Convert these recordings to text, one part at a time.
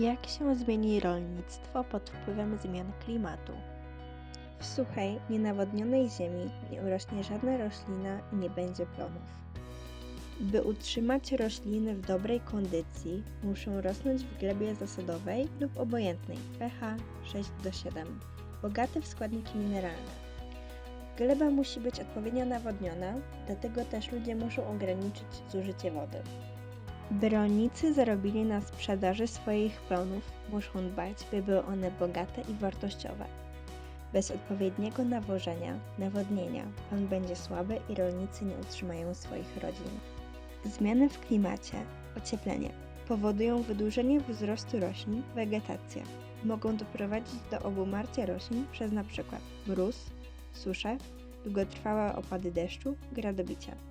Jak się zmieni rolnictwo pod wpływem zmian klimatu? W suchej, nienawodnionej ziemi nie urośnie żadna roślina i nie będzie plonów. By utrzymać rośliny w dobrej kondycji, muszą rosnąć w glebie zasadowej lub obojętnej pH 6 do 7, bogate w składniki mineralne. Gleba musi być odpowiednio nawodniona, dlatego też ludzie muszą ograniczyć zużycie wody. Rolnicy zarobili na sprzedaży swoich plonów, muszą dbać, by były one bogate i wartościowe. Bez odpowiedniego nawożenia, nawodnienia, plon będzie słaby i rolnicy nie utrzymają swoich rodzin. Zmiany w klimacie, ocieplenie, powodują wydłużenie wzrostu roślin, wegetację. Mogą doprowadzić do obumarcia roślin przez np. mróz, suszę, długotrwałe opady deszczu, gradobicie.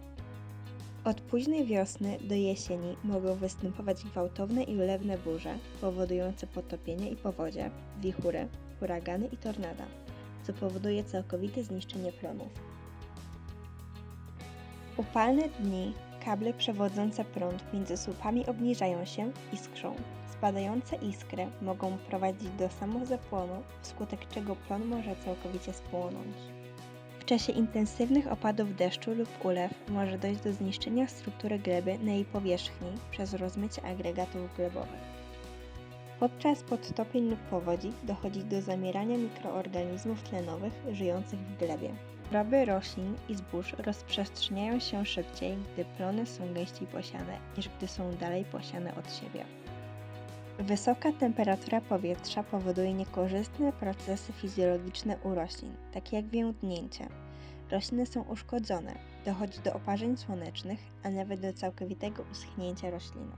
Od późnej wiosny do jesieni mogą występować gwałtowne i ulewne burze, powodujące potopienie i powodzie, wichury, huragany i tornada, co powoduje całkowite zniszczenie plonów. Upalne dni, kable przewodzące prąd między słupami obniżają się, iskrzą. Spadające iskry mogą prowadzić do samozapłonu, wskutek czego plon może całkowicie spłonąć. Czasie intensywnych opadów deszczu lub ulew może dojść do zniszczenia struktury gleby na jej powierzchni przez rozmycie agregatów glebowych. Podczas podtopień lub powodzi dochodzi do zamierania mikroorganizmów tlenowych żyjących w glebie. Choroby roślin i zbóż rozprzestrzeniają się szybciej, gdy plony są gęściej posiane, niż gdy są dalej posiane od siebie. Wysoka temperatura powietrza powoduje niekorzystne procesy fizjologiczne u roślin, takie jak więdnięcie. Rośliny są uszkodzone, dochodzi do oparzeń słonecznych, a nawet do całkowitego uschnięcia rośliny.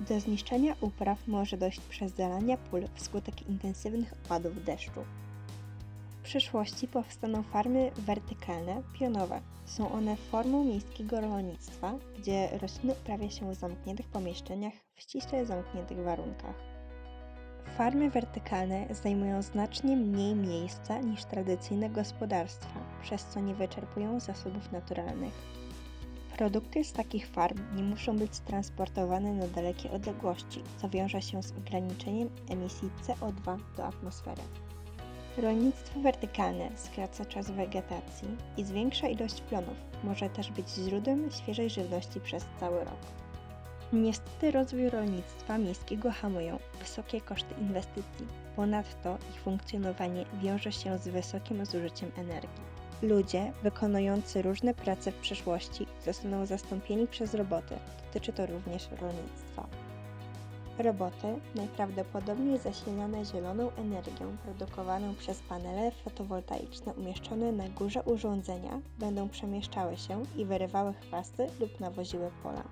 Do zniszczenia upraw może dojść przez zalania pól wskutek intensywnych opadów deszczu. Przyszłości powstaną farmy wertykalne, pionowe. Są one formą miejskiego rolnictwa, gdzie rośliny uprawia się w zamkniętych pomieszczeniach w ściśle zamkniętych warunkach. Farmy wertykalne zajmują znacznie mniej miejsca niż tradycyjne gospodarstwa, przez co nie wyczerpują zasobów naturalnych. Produkty z takich farm nie muszą być transportowane na dalekie odległości, co wiąże się z ograniczeniem emisji CO2 do atmosfery. Rolnictwo wertykalne skraca czas wegetacji i zwiększa ilość plonów. Może też być źródłem świeżej żywności przez cały rok. Niestety rozwój rolnictwa miejskiego hamują wysokie koszty inwestycji. Ponadto ich funkcjonowanie wiąże się z wysokim zużyciem energii. Ludzie wykonujący różne prace w przyszłości zostaną zastąpieni przez roboty. Dotyczy to również rolnictwa. Roboty, najprawdopodobniej zasilane zieloną energią produkowaną przez panele fotowoltaiczne umieszczone na górze urządzenia, będą przemieszczały się i wyrywały chwasty lub nawoziły pola.